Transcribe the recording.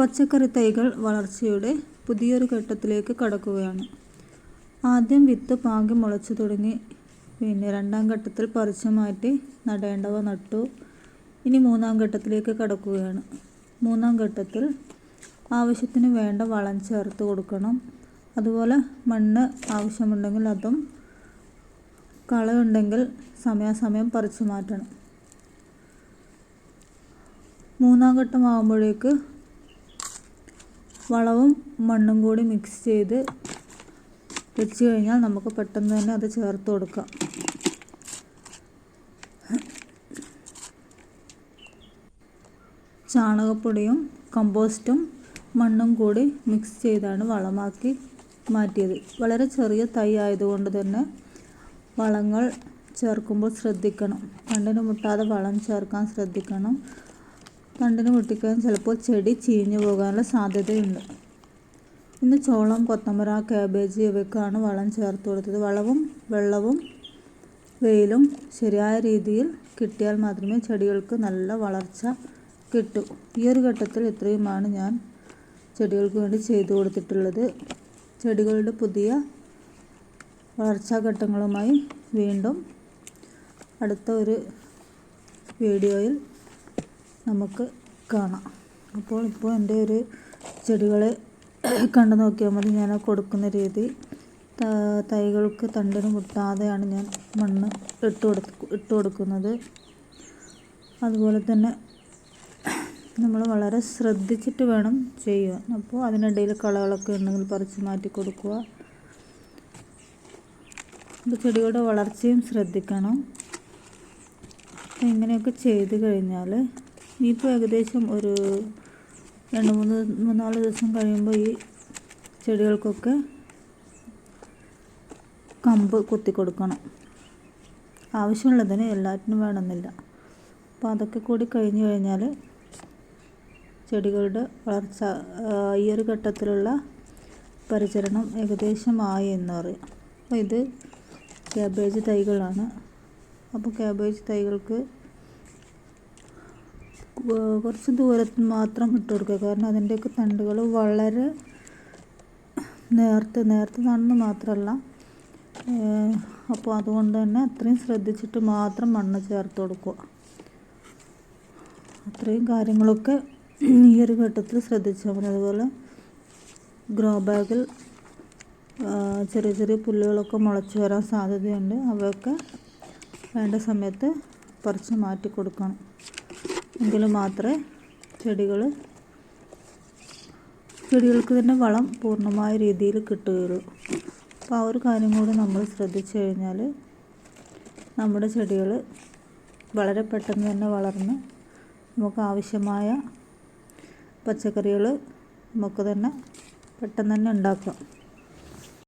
പച്ചക്കറി തൈകൾ വളർച്ചയുടെ പുതിയൊരു ഘട്ടത്തിലേക്ക് കടക്കുകയാണ്. ആദ്യം വിത്ത് പാകി മുളച്ചു തുടങ്ങി പിന്നെ രണ്ടാം ഘട്ടത്തിൽ പറിച്ചു മാറ്റി നടേണ്ടവ നട്ടു. ഇനി മൂന്നാം ഘട്ടത്തിലേക്ക് കടക്കുകയാണ്. മൂന്നാം ഘട്ടത്തിൽ ആവശ്യത്തിന് വേണ്ട വളം ചേർത്ത് കൊടുക്കണം. അതുപോലെ മണ്ണ് ആവശ്യമുണ്ടെങ്കിൽ അതും കളയുണ്ടെങ്കിൽ സമയാസമയം പറിച്ചു മാറ്റണം. മൂന്നാം ഘട്ടമാകുമ്പോഴേക്ക് വളവും മണ്ണും കൂടി മിക്സ് ചെയ്ത് വെച്ച് കഴിഞ്ഞാൽ നമുക്ക് പെട്ടെന്ന് തന്നെ അത് ചേർത്ത് കൊടുക്കാം. ചാണകപ്പൊടിയും കമ്പോസ്റ്റും മണ്ണും കൂടി മിക്സ് ചെയ്താണ് വളമാക്കി മാറ്റിയത്. വളരെ ചെറിയ തൈ ആയതുകൊണ്ട് തന്നെ വളങ്ങൾ ചേർക്കുമ്പോൾ ശ്രദ്ധിക്കണം. കണ്ടിന് മുട്ടാതെ വളം ചേർക്കാൻ ശ്രദ്ധിക്കണം. തണ്ടിന് പൊട്ടിക്കാൻ ചിലപ്പോൾ ചെടി ചീഞ്ഞു പോകാനുള്ള സാധ്യതയുണ്ട്. ഇന്ന് ചോളം കൊത്തമര കാബേജ് ഇവയ്ക്കാണ് വളം ചേർത്ത് കൊടുത്തത്. വളവും വെള്ളവും വെയിലും ശരിയായ രീതിയിൽ കിട്ടിയാൽ മാത്രമേ ചെടികൾക്ക് നല്ല വളർച്ച കിട്ടൂ. ഈ ഒരു ഘട്ടത്തിൽ ഇത്രയുമാണ് ഞാൻ ചെടികൾക്ക് വേണ്ടി ചെയ്തു കൊടുത്തിട്ടുള്ളത്. ചെടികളുടെ പുതിയ വളർച്ചാ ഘട്ടങ്ങളുമായി വീണ്ടും അടുത്ത ഒരു വീഡിയോയിൽ നമുക്ക് കാണാം. അപ്പോൾ ഇപ്പോൾ എന്റെ ഒരു ചെടികളെ കണ്ടു നോക്കിയാൽ മതി. ഞാൻ കൊടുക്കുന്ന രീതി തൈകൾക്ക് തണ്ടിന് മുട്ടാതെയാണ് ഞാൻ മണ്ണ് ഇട്ട് കൊടുത്ത് ഇട്ട് കൊടുക്കുന്നത്. അതുപോലെ തന്നെ നമ്മൾ വളരെ ശ്രദ്ധിച്ചിട്ട് വേണം ചെയ്യുവാൻ. അപ്പോൾ അതിനിടയിൽ കളകളൊക്കെ ഉണ്ടെങ്കിൽ പറിച്ച് മാറ്റി കൊടുക്കുക. അപ്പോൾ ചെടികളുടെ വളർച്ചയും ശ്രദ്ധിക്കണം. ഇങ്ങനെയൊക്കെ ചെയ്ത് കഴിഞ്ഞാൽ ഇനിയിപ്പോൾ ഏകദേശം ഒരു രണ്ട് മൂന്ന് മൂന്നാൽ ദിവസം കഴിയുമ്പോൾ ഈ ചെടികൾക്കൊക്കെ കമ്പ് കുത്തി കൊടുക്കണം. ആവശ്യമുള്ളതിന് എല്ലാറ്റിനും വേണമെന്നില്ല. അപ്പോൾ അതൊക്കെ കൂടി കഴിഞ്ഞു കഴിഞ്ഞാൽ ചെടികളുടെ വളർച്ച ഈ ഒരു ഘട്ടത്തിലുള്ള പരിചരണം ഏകദേശമായി എന്ന് പറയാം. അപ്പോൾ ഇത് ക്യാബേജ് തൈകളാണ്. അപ്പോൾ ക്യാബേജ് തൈകൾക്ക് കുറച്ച് ദൂരത്ത് മാത്രം ഇട്ട് കൊടുക്കുക കാരണം അതിന്റെയൊക്കെ തണ്ടുകൾ വളരെ നേർത്ത് നേർത്ത് നടന്ന് മാത്രമല്ല അപ്പോൾ അതുകൊണ്ട് തന്നെ അത്രയും ശ്രദ്ധിച്ചിട്ട് മാത്രം മണ്ണ് ചേർത്ത് കൊടുക്കുക. അത്രയും കാര്യങ്ങളൊക്കെ ഈ ഒരു ഘട്ടത്തിൽ ശ്രദ്ധിച്ചാൽ മതി. അതുപോലെ ഗ്രോ ബാഗിൽ ചെറിയ ചെറിയ പുല്ലുകളൊക്കെ മുളച്ചു വരാൻ സാധ്യതയുണ്ട്. അവയൊക്കെ വേണ്ട സമയത്ത് പറിച്ച് മാറ്റി കൊടുക്കണം. എങ്കിൽ മാത്രമേ ചെടികൾ ചെടികൾക്ക് തന്നെ വളം പൂർണമായ രീതിയിൽ കിട്ടുകയുള്ളൂ. അപ്പോൾ ആ ഒരു കാര്യം കൂടി നമ്മൾ ശ്രദ്ധിച്ചു കഴിഞ്ഞാൽ നമ്മുടെ ചെടികൾ വളരെ പെട്ടെന്ന് തന്നെ വളർന്ന് നമുക്ക് ആവശ്യമായ പച്ചക്കറികൾ നമുക്ക് തന്നെ പെട്ടെന്ന് തന്നെ ഉണ്ടാക്കാം.